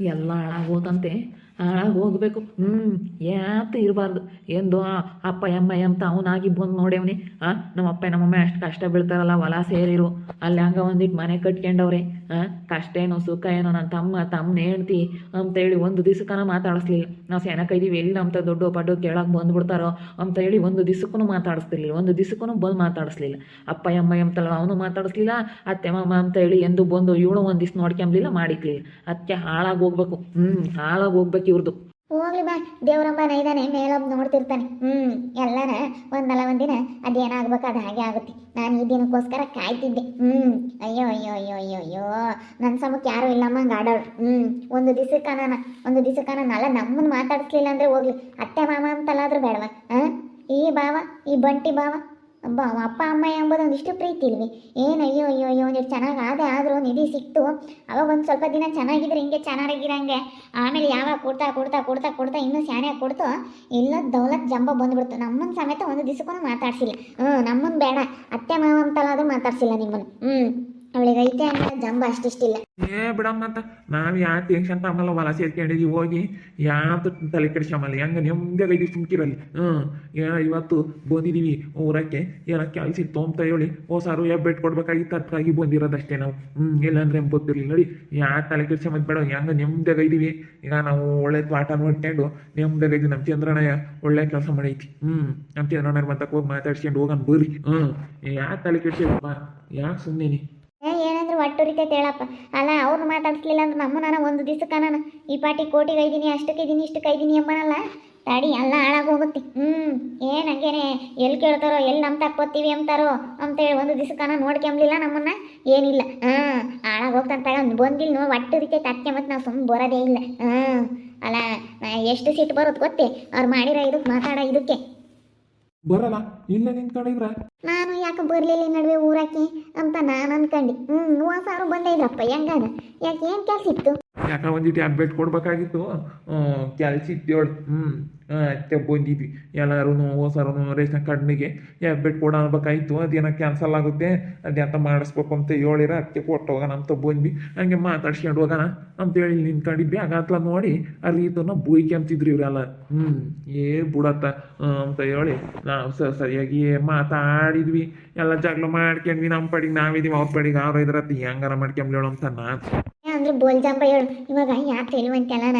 ಎಲ್ಲ ಹಾಳಾಗೋದಂತೆ ಹಾಳಾಗಿ ಹೋಗ್ಬೇಕು. ಹ್ಞೂ ಯಾತು ಇರಬಾರ್ದು. ಎಂದು ಅಪ್ಪ, ಎಮ್ಮ, ಎಂತ ಅವನಾಗಿ ಬಂದು ನೋಡೇವ್ನಿ ಆ, ನಮ್ಮ ಅಪ್ಪ ನಮ್ಮಮ್ಮ ಅಷ್ಟು ಕಷ್ಟ ಬೀಳ್ತಾರಲ್ಲ, ಹೊಲ ಸೇರಿರು. ಅಲ್ಲಿ ಹಂಗ ಒಂದಿಟ್ಟು ಮನೆ ಕಟ್ಕೊಂಡವ್ರೆ. ಹಾಂ ಕಷ್ಟ ಏನೋ ಸುಖ ಏನೋ ನನ್ನ ತಮ್ಮ ತಮ್ಮನ ಹೇಳ್ತಿ ಅಂತೇಳಿ ಒಂದು ದಿವ್ಸಕ್ಕನ ಮಾತಾಡಿಸ್ಲಿಲ್ಲ. ನಾವು ಸೆನಕೈದೀವಿ ಎಲ್ಲಿ ನಮ್ಮ ದೊಡ್ಡ, ಪಡ್ಡು ಕೇಳಕ್ಕೆ ಬಂದ್ಬಿಡ್ತಾರೋ ಅಂತ ಹೇಳಿ ಒಂದು ದಿವಸಕ್ಕೂ ಮಾತಾಡಿಸ್ತಿರ್ಲಿಲ್ಲ. ಒಂದು ದಿವಸಕ್ಕೂ ಬಂದು ಮಾತಾಡಿಸ್ಲಿಲ್ಲ. ಅಪ್ಪ, ಎಮ್ಮ, ಎಂತಲ್ಲ, ಅವನು ಮಾತಾಡಿಸ್ಲಿಲ್ಲ. ಅತ್ತೆ, ಮಾಮ ಅಂತ ಹೇಳಿ ಎಂದು ಬಂದು ಇವಳು ಒಂದು ದಿವ್ಸ ನೋಡ್ಕೊಂಬ್ಲಿಲ್ಲ, ಮಾಡಿಕ್ಲಿಲ್ಲ. ಅದಕ್ಕೆ ಹಾಳಾಗಿ ಹೋಗ್ಬೇಕು. ಹ್ಞೂ ಹಾಳಾಗಿ ಹೋಗ್ಬೇಕು. ಇವ್ರದ್ದು ಹೋಗ್ಲಿ ಬಾ ದೇವರಮ್ಮ ನೈದಾನೆ ಮೇಲೊಬ್ಬ ನೋಡ್ತಿರ್ತಾನೆ. ಹ್ಮ್ ಎಲ್ಲಾರ ಒಂದಲ್ಲ ಒಂದಿನ ಅದೇನಾಗ್ಬೇಕಾದ ಅದು ಹಾಗೆ ಆಗುತ್ತೆ. ನಾನು ಈ ದಿನಕ್ಕೋಸ್ಕರ ಕಾಯ್ತಿದ್ದೆ. ಹ್ಮ್, ಅಯ್ಯೋ ಅಯ್ಯೋ ಅಯ್ಯೋ ಅಯ್ಯೋ ಅಯ್ಯೋ. ನನ್ನ ಸಮಕ್ಕೆ ಯಾರು ಇಲ್ಲಮ್ಮ ಗಾಡೋಳು ಹ್ಮ್, ಒಂದು ದಿವಸಕ್ಕ ನಾನು, ಒಂದು ದಿವಸಕ್ಕ ನಾನು ಅಲ್ಲ ನಮ್ಮನ್ನ ಮಾತಾಡಿಸ್ಲಿಲ್ಲ ಅಂದ್ರೆ ಹೋಗ್ಲಿ. ಅತ್ತೆ, ಮಾಮ ಅಂತಲ್ಲಾದ್ರೂ ಬೇಡವಾ? ಆ? ಈ ಬಾವ, ಈ ಬಂಟಿ ಬಾವ? ಬ ಅಪ್ಪ, ಅಮ್ಮ ಎಂಬುದು ಒಂದಿಷ್ಟು ಪ್ರೀತಿ ಇಲ್ವಿ? ಏನು ಅಯ್ಯೋ ಅಯ್ಯೋ ಅಯ್ಯೋ, ಒಂದಿಷ್ಟು ಚೆನ್ನಾಗಿ ಆದೆ ಆದರೂ ನಿಧಿ ಸಿಕ್ತು. ಅವಾಗ ಒಂದು ಸ್ವಲ್ಪ ದಿನ ಚೆನ್ನಾಗಿದ್ರೆ ಹಿಂಗೆ ಚೆನ್ನಾಗಿರಂಗೆ ಆಮೇಲೆ ಯಾವಾಗ ಕೊಡ್ತಾ ಕೊಡ್ತಾ ಕೊಡ್ತಾ ಕೊಡ್ತಾ ಇನ್ನೂ ಸ್ಯಾನೆ ಕೊಡ್ತು? ಇಲ್ಲ ದೌಲತ್ ಜಂಬ ಬಂದ್ಬಿಡ್ತು. ನಮ್ಮನ್ನ ಸಮೇತ ಒಂದು ದಿವಸಕ್ಕೂ ಮಾತಾಡ್ಸಿಲ್ಲ. ಹ್ಞೂ ನಮ್ಮನ್ನು ಬೇಡ. ಅತ್ತೆ, ಮಾವ ಅಂತಲಾದ್ರೂ ಮಾತಾಡ್ಸಿಲ್ಲ ನಿಮ್ಮನ್ನು ಹ್ಞೂ ಅವಳಿಗೆ ಐತೆ ಜಂಬ ಅಷ್ಟಿಷ್ಟಿಲ್ಲ. ಏ ಬಿಡಮ್ಮ ಅಂತ, ನಾವು ಯಾ ಟೆನ್ಷನ್ ತಮ್ಮಲ್ಲ ಹೊಲ ಸೇರ್ಕೊಂಡಿದೀವಿ, ಹೋಗಿ ಯಾತು ತಲೆ ಕೆಡಿಸ್ಕೊಂಬಲ್ಲ, ಹೆಂಗ ನಿಮ್ದೇ ಇದೀವಿ ಸುಮ್ಕಿರಲ್ಲಿ ಹ್ಮ್ ಇವತ್ತು ಬಂದಿದೀವಿ ಊರಕ್ಕೆ ಏನಕ್ಕೆ ಕೆಲಸ ತೋಂತ ಹೇಳಿ ಓ ಸಾರು ಯಾ ಬೆಟ್ ಕೊಡ್ಬೇಕಾಗಿತ್ತು ಅದಕ್ಕಾಗಿ ಬಂದಿರೋದಷ್ಟೇ ನಾವು. ಹ್ಮ್, ಇಲ್ಲಾಂದ್ರೆ ಗೊತ್ತಿರ್ಲಿಲ್ಲ. ನೋಡಿ ಯಾ ತಲೆ ಕೆಡಿಸ್ಕೊಂಬದ್ ಬೇಡ, ಹೆಂಗ ನಿಮ್ದೇ ಇದೀವಿ ಈಗ ನಾವು ಒಳ್ಳೆ ಆಟ ನೋಡ್ಕೊಂಡು, ನಿಮ್ದೇ ಗೈದಿ ನಮ್ ಚಂದ್ರಣ್ಣಯ್ಯ ಒಳ್ಳೆ ಕೆಲಸ ಮಾಡೈತಿ. ಹ್ಮ್, ನಮ್ ಚಂದ್ರಣ್ಣ ಮತ್ತಕ್ಕೆ ಹೋಗಿ ಮಾತಾಡ್ಸ್ಕೊಂಡು ಹೋಗನ್ ಬರ್ರಿ. ಹ್ಮ್ ಯಾ ತಲೆ ಕೆಡಿಸ್ಕೊಂಬ ಯಾಕೆ ಸುಮ್ಮನೆ ಏ ಕೇಳಪ್ಪ. ಅಲ್ಲ ಅವ್ರನ್ನ ಮಾತಾಡಿಸ್ಲಿಲ್ಲ ಅಂದ್ರೆ ನಮ್ಮ ಒಂದು ದಿವಸಕ್ಕೆ ನಾನು ಈ ಪಾಟಿ ಕೋಟಿಗೆ ಐದೀನಿ ಅಷ್ಟಕ್ಕೆ ಇದ್ದೀನಿ ಇಷ್ಟಕ್ಕೆ ಐದೀನಿ ಎಂಬನಲ್ಲ ತಾಡಿ, ಎಲ್ಲ ಹಾಳಾಗಿ ಹೋಗುತ್ತೆ. ಹ್ಞೂ ಏನು ಹಂಗೇನೆ? ಎಲ್ಲಿ ಕೇಳ್ತಾರೋ ಎಲ್ಲಿ ನಮ್ಮ ತಕ್ಕೋತೀವಿ ಅಂತಾರೋ ಅಂತೇಳಿ ಒಂದು ದಿವಸಕ್ಕನ ನೋಡ್ಕೊಂಬ್ಲಿಲ್ಲ ನಮ್ಮನ್ನ? ಏನಿಲ್ಲ. ಹಾಂ, ಹಾಳಾಗಿ ಹೋಗ್ತಾನೆ ಬಂದಿಲ್ಲ ನೋಡಿ ಒಟ್ಟು ರೀತಿ ತಕ್ಕೆ ಮತ್ತು ನಾವು ಸುಮ್ಮನೆ ಬರೋದೇ ಇಲ್ಲ. ಹಾಂ, ಅಲ್ಲ ಎಷ್ಟು ಸೀಟ್ ಬರೋದು ಗೊತ್ತೇ? ಅವ್ರು ಮಾಡಿರೋ ಇದಕ್ಕೆ ಮಾತಾಡೋ ಇದಕ್ಕೆ. ಬರಲ್ಲ. ಇಲ್ಲೇ ನಿಂತ್ಕೊಂಡಿದ್ರ? ನಾನು ಯಾಕೆ ಬರಲಿಲ್ಲ ನಡುವೆ ಊರಕ್ಕೆ ಅಂತ ನಾನು ಅನ್ಕೊಂಡೆ. ಹ್ಮ್ ಮೂವತ್ತು ಸಾವಿರ ಬಂದೇ ಇದ್ರಪ್ಪ ಯಾಕೆ ಏನು ಕೆಲಸ ಇತ್ತು? ಯಾಕ ಒಂದಿಟ್ಟು ಅಪ್ಡೇಟ್ ಕೊಡ್ಬೇಕಾಗಿತ್ತು. ಕೆಲ್ಸ ಇತ್ತೇಳು ಹ್ಮ್ ಅತ್ತೆ ಬಂದಿದ್ವಿ. ಎಲ್ಲರೂ ಹೋಸಾರು ರೇಷನ್ ಕಣ್ಣಿಗೆ ಅಪ್ಡೇಟ್ ಕೊಡ ಅನ್ಬೇಕಾಯ್ತು ಅದೇನೋ ಕ್ಯಾನ್ಸಲ್ ಆಗುತ್ತೆ ಅದ್ಯಾಂತ ಮಾಡಿಸ್ಬೇಕು ಅಂತ ಹೇಳಿರ ಅತ್ತೆ ಕೊಟ್ಟು ಹೋಗೋಣ ಅಂತ ಬಂದ್ವಿ. ಹಂಗೆ ಮಾತಾಡ್ಸ್ಕೊಂಡು ಹೋಗೋಣ ಅಂತೇಳಿ ನಿಂತ್ಕೊಂಡಿದ್ವಿ. ಆಗಾತ್ಲ ನೋಡಿ ಅಲ್ಲಿ ಇದನ್ನ ಬೂಯ್ಕೊಂತಿದ್ರು ಇವರೆಲ್ಲ. ಹ್ಞೂ ಏ ಬಿಡತ್ತ ಅಂತ ಹೇಳಿ ನಾವು ಸ ಸರಿಯಾಗಿ ಮಾತಾಡಿದ್ವಿ. ಎಲ್ಲ ಜಗಳ ಮಾಡ್ಕೊಂಡ್ವಿ. ನಮ್ಮ ಪಡಿಗೆ ನಾವಿದೀವಿ ಅವ್ರ ಪಡಿಗೆ ಅವ್ರ ಇದ್ರ ಹೆಂಗಾರ ಮಾಡ್ಕೊಂಬ್ಲೇಳು ಅಂತ ನಾನು ಅಂದ್ರೆ ಬೋಲ್ ಜಂಬ ಹೇಳು. ಇವಾಗ ಯಾರು ತಿಳಿವಂತೆಲ್ಲನ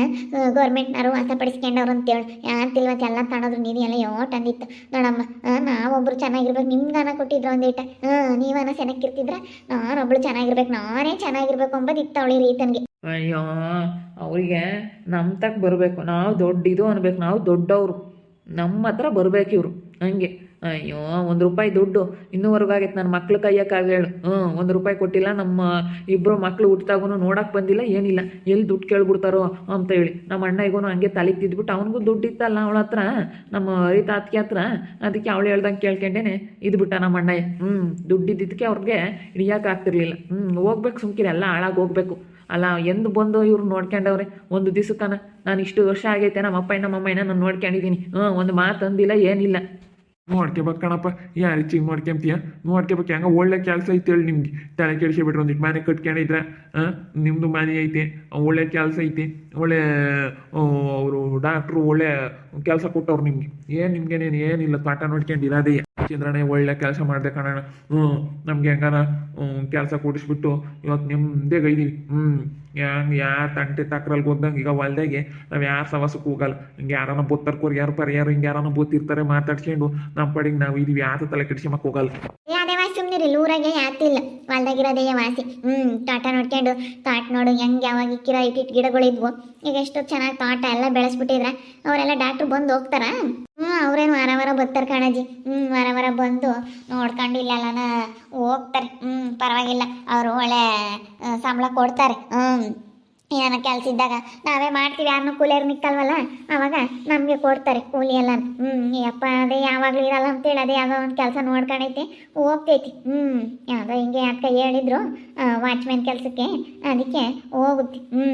ಗೌರ್ಮೆಂಟ್ನವರು ವಾಸಪಡಿಸ್ಕೊಂಡವ್ರು ಅಂತೇಳಿ ಯಾರು ತಿಳಿವಂತ ಎಲ್ಲ ತಣೋದ್ರು ನೀನು ಎಲ್ಲ ಯೋಟ್ ಅಂದಿತ್ತು. ನೋಡಮ್ಮ ಆ, ನಾವೊಬ್ರು ಚೆನ್ನಾಗಿರ್ಬೇಕು. ನಿಮ್ಗಾನ ಕೊಟ್ಟಿದ್ರು ಒಂದಿಟ ಹಾಂ ನೀವನ ಚೆನ್ನಾಗಿರ್ತಿದ್ರ ನಾನೊಬ್ಳು ಚೆನ್ನಾಗಿರ್ಬೇಕು. ನಾನೇ ಚೆನ್ನಾಗಿರ್ಬೇಕು ಅಂಬದು ಇತ್ತು ಅವಳಿ ರೀತನ್ಗೆ. ಅಯ್ಯೋ ಅವರಿಗೆ ನಮ್ಮ ತಕ್ಕ ಬರಬೇಕು. ನಾವು ದೊಡ್ಡ ಇದು ಅನ್ಬೇಕು. ನಾವು ದೊಡ್ಡವರು. ನಮ್ಮ ಹತ್ರ ಬರ್ಬೇಕು ಇವರು. ಹಂಗೆ. ಅಯ್ಯೋ, ಒಂದು ರೂಪಾಯಿ ದುಡ್ಡು ಇನ್ನೂವರೆಗಾಗೈತೆ ನನ್ನ ಮಕ್ಳು ಕೈಯಕ್ಕಾಗ ಹ್ಞೂ ಒಂದು ರೂಪಾಯಿ ಕೊಟ್ಟಿಲ್ಲ, ನಮ್ಮ ಇಬ್ಬರು ಮಕ್ಳು ಹುಟ್ಟಿದಾಗೂ ನೋಡಕ್ಕೆ ಬಂದಿಲ್ಲ, ಏನಿಲ್ಲ. ಎಲ್ಲಿ ದುಡ್ಡು ಕೇಳ್ಬಿಡ್ತಾರೋ ಅಂತ ಹೇಳಿ. ನಮ್ಮ ಅಣ್ಣಗೂ ಹಂಗೆ ತಲೆಗೆ ತಿದ್ಬಿಟ್ಟು, ಅವನಿಗೂ ದುಡ್ಡು ಇತ್ತಲ್ಲ ಅವಳ ಹತ್ರ, ನಮ್ಮ ಹರಿತಾತ್ಗೆ ಹತ್ರ, ಅದಕ್ಕೆ ಅವಳು ಹೇಳ್ದಂಗೆ ಕೇಳ್ಕೊಂಡೇನೆ, ಇದು ಬಿಟ್ಟ ನಮ್ಮ ಅಣ್ಣಯ್ಯ. ಹ್ಞೂ ದುಡ್ಡು ಇದ್ದಿದ್ದಕ್ಕೆ ಅವ್ರಿಗೆ ಹಿಡಿಯೋಕೆ ಆಗ್ತಿರ್ಲಿಲ್ಲ. ಹ್ಞೂ ಹೋಗ್ಬೇಕು ಸುಮ್ಕಿರಿ, ಎಲ್ಲ ಹಾಳಾಗಿ ಹೋಗ್ಬೇಕು. ಅಲ್ಲ, ಎಂದು ಬಂದು ಇವ್ರು ನೋಡ್ಕೊಂಡವ್ರೆ, ಒಂದು ದಿವಸಕ್ಕನ, ನಾನು ಇಷ್ಟು ವರ್ಷ ಆಗೈತೆ ನಮ್ಮ ಅಪ್ಪ ನಮ್ಮಮ್ಮನ ನಾನು ನೋಡ್ಕೊಂಡಿದ್ದೀನಿ ಹ್ಞೂ ಒಂದು ಮಾತು ಅಂದಿಲ್ಲ, ಏನಿಲ್ಲ. ನೋಡ್ಕೋಬೇಕು ಕಣಪ್ಪ ಯಾರು ಚಿಂಗ್ ಮಾಡ್ಕೊಂತೀಯ ನೋಡ್ಕೋಬೇಕು ಹೆಂಗ ಒಳ್ಳೆ ಕೆಲಸ ಐತೆ ಹೇಳಿ ನಿಮ್ಗೆ. ತಲೆ ಕೆಡಿಸ್ಬಿಟ್ರೆ ಒಂದಿಟ್ಟು ಮನೆ ಕಟ್ಕೊಂಡಿದ್ರೆ ನಿಮ್ಮದು ಮನೆ ಐತೆ, ಒಳ್ಳೆ ಕೆಲಸ ಐತೆ, ಒಳ್ಳೆ ಅವರು ಡಾಕ್ಟ್ರು ಒಳ್ಳೆ ಕೆಲಸ ಕೊಟ್ಟವ್ರು ನಿಮ್ಗೆ. ಏನು ನಿಮ್ಗೇನೇನು ಏನಿಲ್ಲ, ಪಾಠ ನೋಡ್ಕೊಂಡು ಇರೋದೇ. ಚಂದ್ರನೇ ಒಳ್ಳೆ ಕೆಲಸ ಮಾಡ್ದೆ ಕಣಣ್ಣ. ಹ್ಞೂ ನಮ್ಗೆ ಹೆಂಗಾನ ಕೆಲಸ ಕೊಡಿಸ್ಬಿಟ್ಟು ಇವತ್ತು ನಿಮ್ಮದೇ ಗೈದೀವಿ. ಹ್ಞೂ ಹೆಂಗೆ ಯಾರು ತಂಟೆ ತಕ್ರಲ್ಲಿ ಹೋದಂಗೆ ಈಗ ಹೊಲ್ದಾಗೆ ನಾವು ಯಾರು ಸವಾಸಕ್ಕೆ ಹೋಗಲ್ಲ. ಹಿಂಗೆ ಯಾರನ್ನ ಬೊತ್ತರ್ಕೋರ್ ಯಾರು ಪರಿಯಾರು, ಹಿಂಗೆ ಯಾರನ್ನ ಬೊತ್ತಿರ್ತಾರೆ ಮಾತಾಡ್ಸ್ಕೊಂಡು ನಮ್ಮ ಪಡಿಗೆ ನಾವು ಇದೀವಿ ಯಾತ ತಲೆ ಕೆಡಿಸ್ಕೊಂಬಕ್ಕೆ ಹೋಗಲ್ಲ. ಸುಮ್ಮನಿರಿ ಊರಾಗೆ ಯಾತಿಲ್ಲ ಹೊಲ್ದಾಗಿರೋದೇ ವಾಸಿ. ಹ್ಞೂ ತೋಟ ನೋಡ್ಕೊಂಡು, ತೋಟ ನೋಡು, ಹೆಂಗೆ ಯಾವಾಗ ಇಕ್ಕಿರೋ ಇಟ್ಟಿಟ್ಟು ಗಿಡಗಳಿದ್ವು. ಈಗ ಎಷ್ಟು ಚೆನ್ನಾಗಿ ತೋಟ ಎಲ್ಲ ಬೆಳೆಸ್ಬಿಟ್ಟಿದ್ರ ಅವರೆಲ್ಲ ಡಾಕ್ಟ್ರು ಬಂದು ಹೋಗ್ತಾರ? ಹ್ಞೂ ಅವ್ರೇನು ವಾರ ವಾರ ಬರ್ತಾರೆ ಕಣಜಿ. ಹ್ಞೂ ವಾರ ವಾರ ಬಂದು ನೋಡ್ಕೊಂಡು ಇಲ್ಲೆಲ್ಲನ ಹೋಗ್ತಾರೆ. ಹ್ಞೂ ಪರವಾಗಿಲ್ಲ, ಅವರು ಒಳ್ಳೆ ಸಂಬಳ ಕೊಡ್ತಾರೆ. ಹ್ಞೂ ಏನೋ ಕೆಲಸ ಇದ್ದಾಗ ನಾವೇ ಮಾಡ್ತೀವಿ ಅನ್ನೋ ಕೂಲಿಯರ್ ನಿಕ್ಕಲ್ವಲ್ಲ ಅವಾಗ ನಮಗೆ ಕೊಡ್ತಾರೆ ಕೂಲಿ ಎಲ್ಲ ಹ್ಞೂ ಯಪ್ಪ ಅದೇ ಯಾವಾಗಲೂ ಇರಲ್ಲ ಅಂತೇಳಿ, ಅದೇ ಯಾವುದೋ ಒಂದು ಕೆಲಸ ನೋಡ್ಕೊಂಡೈತಿ, ಹೋಗ್ತೈತಿ. ಹ್ಞೂ ಯಾವುದೋ ಹಿಂಗೆ ಯಾಕೆ ಹೇಳಿದ್ರು ವಾಚ್ಮ್ಯಾನ್ ಕೆಲಸಕ್ಕೆ, ಅದಕ್ಕೆ ಹೋಗುತ್ತೆ. ಹ್ಞೂ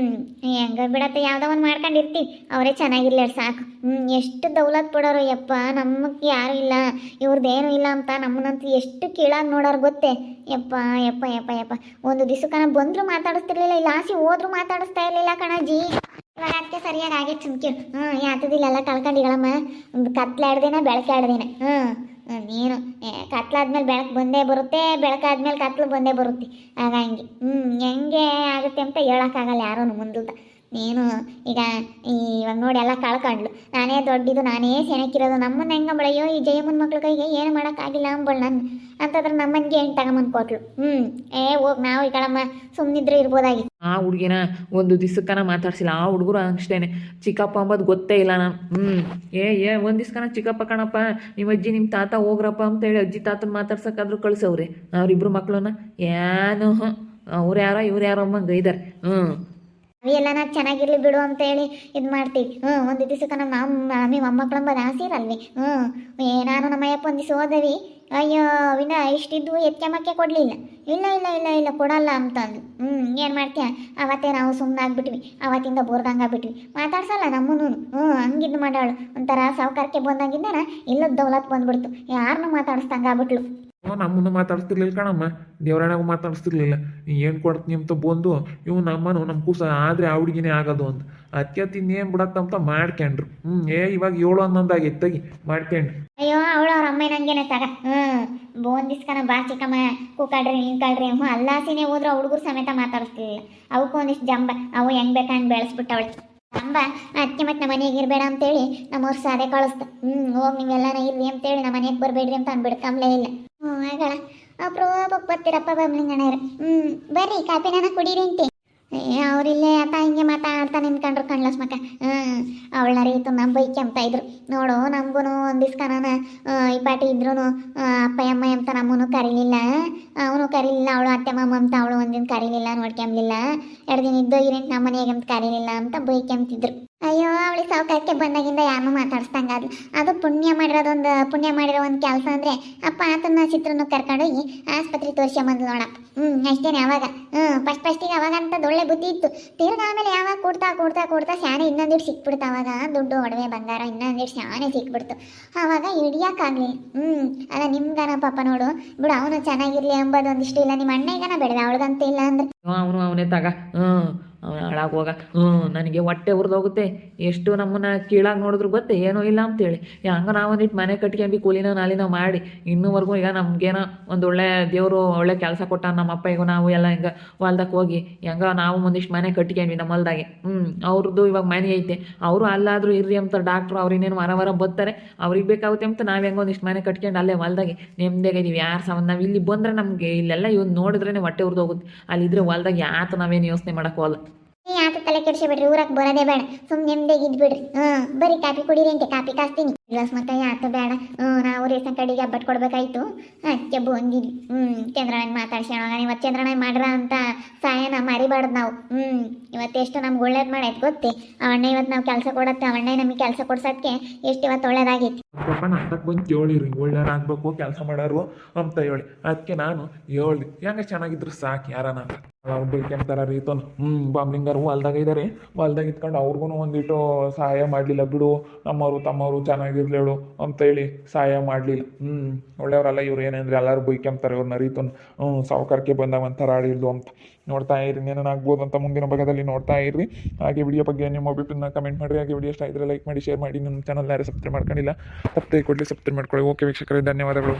ಹೆಂಗ ಬಿಡತ್ತೆ, ಯಾವುದೋ ಒಂದು ಮಾಡ್ಕೊಂಡಿರ್ತೀವಿ ಅವರೇ ಚೆನ್ನಾಗಿರ್ಲಿ ಸಾಕು. ಹ್ಞೂ ಎಷ್ಟು ದೌಲತ್ ಪಡೋರು, ಯಪ್ಪ, ನಮಗೆ ಯಾರು ಇಲ್ಲ ಇವ್ರದ್ದೇನು ಇಲ್ಲ ಅಂತ ನಮ್ಮನ್ನಂತೂ ಎಷ್ಟು ಕೀಳಾಗಿ ನೋಡೋರು ಗೊತ್ತೇ? ಯಪ್ಪ ಯಪ್ಪ ಯಪ್ಪ ಯಪ್ಪ. ಒಂದು ದಿವಸಕ್ಕನ ಬಂದರೂ ಮಾತಾಡಿಸ್ತಿರ್ಲಿಲ್ಲ, ಇಲ್ಲ ಆಸಿ ಹೋದ್ರು ಮಾತಾಡಿಸ್ತಾ ಇರಲಿಲ್ಲ ಕಣಜಿ. ಇವಾಗ ಅದಕ್ಕೆ ಸರಿಯಾಗಿ ಆಗೈತೆ ಚುಮ್ಕಿ ಹ್ಞೂ ಯಾತದಿಲ್ಲ ಕಳ್ಕೊಂಡಿಗಳಮ್ಮ ಕತ್ಲಾಡ್ದೇನ ಬೆಳಕಾಡ್ದೇನೆ. ಹ್ಞೂ ನೀನು. ಕತ್ಲಾದ್ಮೇಲೆ ಬೆಳಕು ಬಂದೇ ಬರುತ್ತೆ, ಬೆಳಕಾದ್ಮೇಲೆ ಕತ್ಲು ಬಂದೇ ಬರುತ್ತೆ. ಆಗ ಹಂಗೆ ಹ್ಞೂ ಹೆಂಗೆ ಆಗುತ್ತೆ ಅಂತ ಹೇಳೋಕ್ಕಾಗಲ್ಲ ಯಾರೂ ಮುಂದಲ್ದ. ನೀನು ಈಗ ಇವಾಗ ನೋಡಿ ಎಲ್ಲ ಕಳ್ಕೊಂಡ್ಲು ನಾನೇ ದೊಡ್ಡಿದು, ನಾನೇ ಸೆನಕ್ಕಿರೋದು ನಮ್ಮನ್ನ ಹೆಂಗ ಬಳಯ್ಯೋ ಈ ಜಯಮ್ಮನ ಮಕ್ಳ ಕೈಗೆ ಏನು ಮಾಡೋಕ್ಕಾಗಿಲ್ಲ ಅಂಬಳು ನಾನು. ಅಂತಂದ್ರೆ ನಮ್ಮನಿಗೆ ಹೆಣ್ಣು ತಗೊಂಬಂದು ಕೊಟ್ಲು. ಹ್ಞೂ ಏ, ಹೋಗ್ ನಾವು ಈ ಕಡಮ್ಮ ಸುಮ್ಮನಿದ್ರೆ ಇರ್ಬೋದಾಗಿ. ಆ ಹುಡುಗಿನ ಒಂದು ದಿವ್ಸಕ್ಕನ ಮಾತಾಡ್ಸಿಲ್ಲ. ಆ ಹುಡುಗರು ಅಷ್ಟೇನೆ ಚಿಕ್ಕಪ್ಪ ಅಂಬೋದು ಗೊತ್ತೇ ಇಲ್ಲ ನಾನು. ಹ್ಮ್. ಏ ಏ, ಒಂದ್ ದಿವ್ಸಕ್ಕನ ಚಿಕ್ಕಪ್ಪ ಕಣಪ್ಪ. ನಿಮ್ಮ ಅಜ್ಜಿ, ನಿಮ್ಮ ತಾತ ಹೋಗ್ರಪ್ಪ ಅಂತೇಳಿ ಅಜ್ಜಿ ತಾತ ಮಾತಾಡ್ಸೋಕ್ಕಾದ್ರೂ ಕಳ್ಸವ್ರೆ. ಅವ್ರಿಬ್ರು ಮಕ್ಳನ್ನ. ಏನು? ಅವ್ರ ಯಾರ ಯಾರೋ ಯಾರ ಯಾರೋ ಅಮ್ಮಂಗೆ ಹ್ಮ್. ಅವೆಲ್ಲ ಚೆನ್ನಾಗಿರ್ಲಿ ಬಿಡು ಅಂತ ಹೇಳಿ ಇದು ಮಾಡ್ತೀವಿ ಹ್ಞೂ ಒಂದು ದಿವಸಕ್ಕೆ ನಮ್ಮ ಮೊಮ್ಮಕ್ಳು ಮೊಮ್ಮಕ್ಕಳಂಬದು ಆಸೆ ಇರಲ್ವಿ ಹ್ಞೂ ಏ, ನಾನು ನಮ್ಮ ಅಯ್ಯಪ್ಪ ಒಂದು ದಿವಸ ಹೋದವಿ. ಅಯ್ಯೋ, ವಿನ, ಇಷ್ಟಿದ್ದು ಎತ್ಕೆಮಕ್ಕೆ ಕೊಡಲಿಲ್ಲ. ಇಲ್ಲ ಇಲ್ಲ ಇಲ್ಲ ಇಲ್ಲ, ಕೊಡಲ್ಲ ಅಂತಂದು ಹ್ಞೂ ಏನು ಮಾಡ್ತೀಯ? ಅವತ್ತೇ ನಾವು ಸುಮ್ಮನೆ ಆಗ್ಬಿಟ್ವಿ ಅವತ್ತಿಂದ ಬೋರ್ದಂಗೆ ಆಗ್ಬಿಟ್ವಿ ಮಾತಾಡ್ಸಲ್ಲ ನಮ್ಮನೂ. ಹ್ಞೂ ಹಂಗಿದ್ದು ಮಾಡಾಳು. ಒಂಥರ ಸಾವುಕಾರಕ್ಕೆ ಬಂದಂಗಿದ್ದಾನ ಇಲ್ಲದ ದೌಲತ್ ಬಂದ್ಬಿಡ್ತು. ಯಾರನ್ನೂ ಮಾತಾಡಿಸ್ದಂಗೆ ಆಗ್ಬಿಟ್ಲು ನಮ್ಮನ್ನು ಮಾತಾಡಿಸ್ತಿರ್ಲಿಲ್ಲ ಕಣಮ್ಮ. ದೇವರಾಣಾಗೂ ಮಾತಾಡಿಸ್ತಿರ್ಲಿಲ್ಲ. ಏನು ಕೊಡ್ತೀನಿ ಅಂತ ಬಂದು? ಇವು ನಮ್ಮನು ನಮ್ಮ ಕೂಸ ಆದ್ರೆ ಆ ಹುಡುಗಿನೇ ಆಗೋದು ಅಂತ. ಅದಕ್ಕೆ ತಿನ್ನೇನು ಬಿಡತ್ತಂತ ಮಾಡ್ಕೊಂಡ್ರು. ಹ್ಮ್, ಏ, ಇವಾಗ ಏಳು ಹನ್ನೊಂದಾಗಿ ತಗಿ, ಮಾಡ್ಕೊಂಡ್ರು. ಅಯ್ಯೋ, ಅವಳು ಅವ್ರ ಅಮ್ಮ ನಂಗೇನೆ ತಗ ಹ್ಞೂ ಬೋಂದಿಸ್ಕನ ಬಾ ಚಿಕ್ಕಮ್ಮ ಕೂಕಾಡ್ರಿ ನಿಂಕಾಡ್ರಿ ಹ್ಞೂ ಅಲ್ಲಾಸಿನೇ ಹೋದ್ರು ಹುಡುಗರು ಸಮೇತ ಮಾತಾಡಿಸ್ತಿರ್ಲಿಲ್ಲ ಅವಕ್ಕೂ ಒಂದಿಷ್ಟು ಜಂಬ, ಅವು ಹೆಂಗ್ ಬೇಕಂಗ್ ಬೆಳೆಸ್ಬಿಟ್ಟವಳು ನಾ ಅಕ್ಕಿ ಮತ್ತೆ ನಮ್ಮ ಮನೆಗೆ ಇರಬೇಡ ಅಂತೇಳಿ ನಮ್ಮವ್ರು ಸಾದೆ ಕಳಿಸ್ತ. ಹ್ಞೂ ಹೋಗಿ ನೀವೆಲ್ಲನ ಇರ್ರಿ ಅಂತೇಳಿ ನಮ್ಮ ಮನೆಗೆ ಬರಬೇಡ್ರಿ ಅಂತ ಅಂದ್ಬಿಡ್ಕಂಬ್ಲೇ ಇಲ್ಲ. ಆಗಳ ಅಪ್ರೂಪಕ್ಕೆ ಬರ್ತೀರಪ್ಪ ಬಬ್ಲಿಂಗಣ್ಣವ್ರೆ. ಹ್ಞೂ ಬರ್ರಿ ಕಾಫಿನ ಕುಡೀರಿ ಅಂತೆ. ಅವ್ರಿಲ್ಲೇ ಆತ ಹಿಂಗೆ ಮಾತಾಡ್ತಾ ನಿಂತ್ಕೊಂಡ್ರು ಕಣ್ಲಸ್ ಮಕ್ಕ. ಹ್ಞೂ ಅವಳ ರೀತು ನಮ್ಮ ಬೈಕ್ಯಂತ ಇದ್ರು. ನೋಡು ನಮಗೂ ಒಂದಿಸ್ಕನ ಈ ಪಾಟಿ ಇದ್ರು ಅಪ್ಪ, ಅಮ್ಮ ಅಂತ ನಮ್ಮನು ಕರೀಲಿಲ್ಲ. ಅವನು ಕರೀಲಿಲ್ಲ, ಅವಳು ಅತ್ತೆ, ಮಾಮ ಅಂತ ಅವಳು ಒಂದಿನ ಕರೀಲಿಲ್ಲ, ನೋಡ್ಕೊಂಬ್ಲಿಲ್ಲ. ಎರಡು ದಿನ ಇದ್ದೋಗಿರಿ ನಮ್ಮ ಮನೆಗೆ ಅಂತ ಕರೀಲಿಲ್ಲ ಅಂತ ಬೈಕ್ಯಂತಿದ್ರು ಅಯ್ಯೋ, ಅವಳಿಗೆ ಸಾವುಕಾರಕ್ಕೆ ಬಂದಾಗಿಂದ ಯಾರನ್ನೂ ಮಾತಾಡಿಸ್ದಂಗಾದ್ಲು ಅದು ಪುಣ್ಯ ಮಾಡಿರೋದೊಂದು, ಪುಣ್ಯ ಮಾಡಿರೋ ಒಂದು ಕೆಲಸ ಅಂದರೆ, ಅಪ್ಪ ಆತನ ಚಿತ್ರನ ಕರ್ಕೊಂಡೋಗಿ ಆಸ್ಪತ್ರೆ ತೋರಿಸ್ಕೊಂಬಂದು ನೋಡಪ್ಪ. ಹ್ಞೂ ಅಷ್ಟೇನೆ ಅವಾಗ. ಹ್ಞೂ ಫಸ್ಟ್ ಫಸ್ಟಿಗೆ ಅವಾಗ ಅಂತ ಒಳ್ಳೆ ಬುದ್ಧಿ ಇತ್ತು. ತಿರ್ಗ ಆಮೇಲೆ ಯಾವಾಗ ಕೊಡ್ತಾ ಕೊಡ್ತಾ ಕೊಡ್ತಾ ಶಾನೆ ಇನ್ನೊಂದಿಟ್ಟು ಸಿಕ್ಬಿಡ್ತು. ಅವಾಗ ದುಡ್ಡು, ಒಡವೆ, ಬಂಗಾರ ಇನ್ನೊಂದಿಟ್ಟು ಶಾನೆ ಸಿಕ್ಬಿಡ್ತು. ಅವಾಗ ಹಿಡಿಯೋಕ್ಕಾಗಲಿಲ್ಲ ಹ್ಞೂ ಅಲ್ಲ, ನಿಮ್ಗನ ಪಾಪ ನೋಡು. ಬಿಡು, ಅವನು ಚೆನ್ನಾಗಿರ್ಲಿ ಎಂಬುದು ಒಂದಿಷ್ಟು ಇಲ್ಲ. ನಿಮ್ಮ ಅಣ್ಣ ಈಗನ ಬೆಳೆದ ಅವಳಿಗಂತ ಇಲ್ಲ ಅಂದ್ರೆ. ಅವನು ಅವನೇ ತಗ. ಹ್ಞೂ ಅವನು ಹಾಳಾಗಿ ಹೋಗ ಹ್ಞೂ ನನಗೆ ಹೊಟ್ಟೆ ಹೋಗುತ್ತೆ. ಎಷ್ಟು ನಮ್ಮನ್ನು ಕೀಳಾಗಿ ನೋಡಿದ್ರು ಗೊತ್ತೇ, ಏನೂ ಇಲ್ಲ ಅಂತೇಳಿ. ಹಂಗ ನಾವು ಒಂದಿಟ್ಟು ಮನೆ ಕಟ್ಕೊಂಡು ಕೂಲಿನ ನಾಲಿನ ಮಾಡಿ, ಇನ್ನೂವರೆಗೂ ಈಗ ನಮಗೇನೋ ಒಂದು ಒಳ್ಳೆ ದೇವರು ಒಳ್ಳೆ ಕೆಲಸ ಕೊಟ್ಟ ನಮ್ಮ ಅಪ್ಪ ಈಗ ನಾವು ಎಲ್ಲ ಹಿಂಗೆ ಹೊಲ್ದಾಗ ಹೋಗಿ, ಹೆಂಗ ನಾವು ಒಂದಿಷ್ಟು ಮನೆ ಕಟ್ಕೊಂಡ್ವಿ ನಮ್ಮ ಹೊಲ್ದಾಗೆ. ಹ್ಞೂ ಅವ್ರದ್ದು ಇವಾಗ ಮನೆ ಐತೆ. ಅವರು ಅಲ್ಲಾದರೂ ಇರ್ರಿ ಅಂತ ಡಾಕ್ಟ್ರು ಅವ್ರು ಇನ್ನೇನು ವಾರ ವಾರ ಬರ್ತಾರೆ ಅವ್ರಿಗೆ ಬೇಕಾಗುತ್ತೆ ಅಂತ ನಾವು ಹೆಂಗೆ ಒಂದಿಷ್ಟು ಮನೆ ಕಟ್ಕೊಂಡು ಅಲ್ಲೇ ಹೊಲ್ದಾಗೆ ನೆಮ್ಮದಿಯಾಗ ಇದೀವಿ. ಯಾರು ಸಮ, ನಾವು ಇಲ್ಲಿ ಬಂದರೆ ನಮಗೆ ಇಲ್ಲೆಲ್ಲ ಇವ್ನು ನೋಡಿದ್ರೇ ಹೊಟ್ಟೆ ಉರಿದೋಗುತ್ತೆ ಅಲ್ಲಿದ್ರೆ ಹೊಲ್ದಾಗ ಯಾತು ನಾವೇನು ಯೋಚನೆ ಮಾಡೋಕ್ಕೋಲ್ಲ ನೀ ಆತ ತಲೆ ಕೆಡಿಸ್ಬಿಡ್ರಿ ಊರಕ್ಕೆ ಬರೋದೇ ಬೇಡ. ಸುಮ್ ನೆಮ್ಮದಿಗೆ ಇದ್ಬಿಡ್ರಿ ಹ್ಮ್ ಬರೀ ಕಾಪಿ ಕುಡೀರಿ ಅಂತೆ. ಕಾಪಿ ಕಾಸ್ತೀನಿ. ಗ್ಲಾಸ್ ಮಕ್ಕ ಯಾತ ಬೇಡ. ಹ್ಞೂ ನಾವು ರೇಷನ್ ಕಡೆಗೆ ಬಟ್ ಕೊಡ್ಬೇಕಾಯ್ತು. ಅದಕ್ಕೆ ಬಂದಿದ್ವಿ ಹ್ಞೂ ಚಂದ್ರಣ್ಣ ಮಾತಾಡ್ಸೋಣ ಇವತ್ತು ಚಂದ್ರಣ್ಣ ಮಾಡ್ರ ಅಂತ ಸಹಾಯನ ಮರಿಬಾರ್ದು ನಾವು. ಹ್ಞೂ ಇವತ್ತೆಷ್ಟು ನಮ್ಗೆ ಒಳ್ಳೇದು ಮಾಡೈತೆ ಗೊತ್ತೇ? ಅವಣ್ಣ ಇವತ್ತು ನಾವು ಕೆಲಸ ಕೊಡತ್ತೆ. ಅವಣ್ಣ ನಮಗೆ ಕೆಲಸ ಕೊಡ್ಸೋದಕ್ಕೆ ಎಷ್ಟು ಇವತ್ತು ಒಳ್ಳೇದಾಗೈತಿ. ಪಾಪ ನಾಟಕ್ ಬಂದು ಕೇಳಿರಿ. ಒಳ್ಳೆಯರಾಗಬೇಕು ಕೆಲಸ ಮಾಡೋರು ಅಂತ ಹೇಳಿ. ಅದಕ್ಕೆ ನಾನು ಹೇಳ್ದೆ. ಹೆಂಗೆ ಚೆನ್ನಾಗಿದ್ರು ಸಾಕು ಅಂತಾರ ರೀ ರೀತೋನ್ ಹ್ಞೂ ಬಾಂಬ್ಲಿಂಗರು ಹೊಲ್ದಾಗ ಇದ್ದಾರೆ ಹೊಲ್ದಾಗ ಇದ್ಕೊಂಡು ಅವ್ರಿಗೂ ಒಂದಿಟ್ಟು ಸಹಾಯ ಮಾಡಲಿಲ್ಲ. ಬಿಡು, ನಮ್ಮವರು ತಮ್ಮವರು ಚೆನ್ನಾಗಿರ್ಲಿ ಹೇಳು ಅಂತೇಳಿ ಸಹಾಯ ಮಾಡಲಿಲ್ಲ. ಹ್ಞೂ ಒಳ್ಳೆಯವರಲ್ಲ ಇವ್ರು. ಏನಂದ್ರೆ ಎಲ್ಲರೂ ಬೈಕೆಂಬ್ತಾರೆ ಇವ್ರನ್ನ ರೀತೋನ್ ಹ್ಞೂ ಸಾವುಕಾರಕ್ಕೆ ಬಂದಾಗ ಒಂಥರ ಅಂತ ನೋಡ್ತಾ ಇರಿ ಏನಾಗ್ಬೋದು ಅಂತ ಮುಂದಿನ ಭಾಗದಲ್ಲಿ ನೋಡ್ತಾ ಇರ್ರಿ. ಹಾಗೆ ವಿಡಿಯೋ ಬಗ್ಗೆ ನಿಮ್ಮ ಅಭಿಪ್ರಾಯನ ಕಮೆಂಟ್ ಮಾಡಿರಿ. ಹಾಗೆ ವಿಡಿಯೋ ಇಷ್ಟ ಇದ್ರೆ ಲೈಕ್ ಮಾಡಿ ಶೇರ್ ಮಾಡಿ. ನಮ್ಮ ಚಾನಲ್ ಯಾರು ಸಬ್ಸ್ಕ್ರೈಬ್ ಮಾಡ್ಕೊಂಡಿಲ್ಲ, ಸಬ್ಸ್ಕ್ರೈಬ್ ಕೊಡಲಿ ಸಬ್ಸ್ಕ್ರೈಬ್ ಮಾಡ್ಕೊಳ್ಳಿ. ಓಕೆ ವೀಕ್ಷಕರೇ, ಧನ್ಯವಾದಗಳು.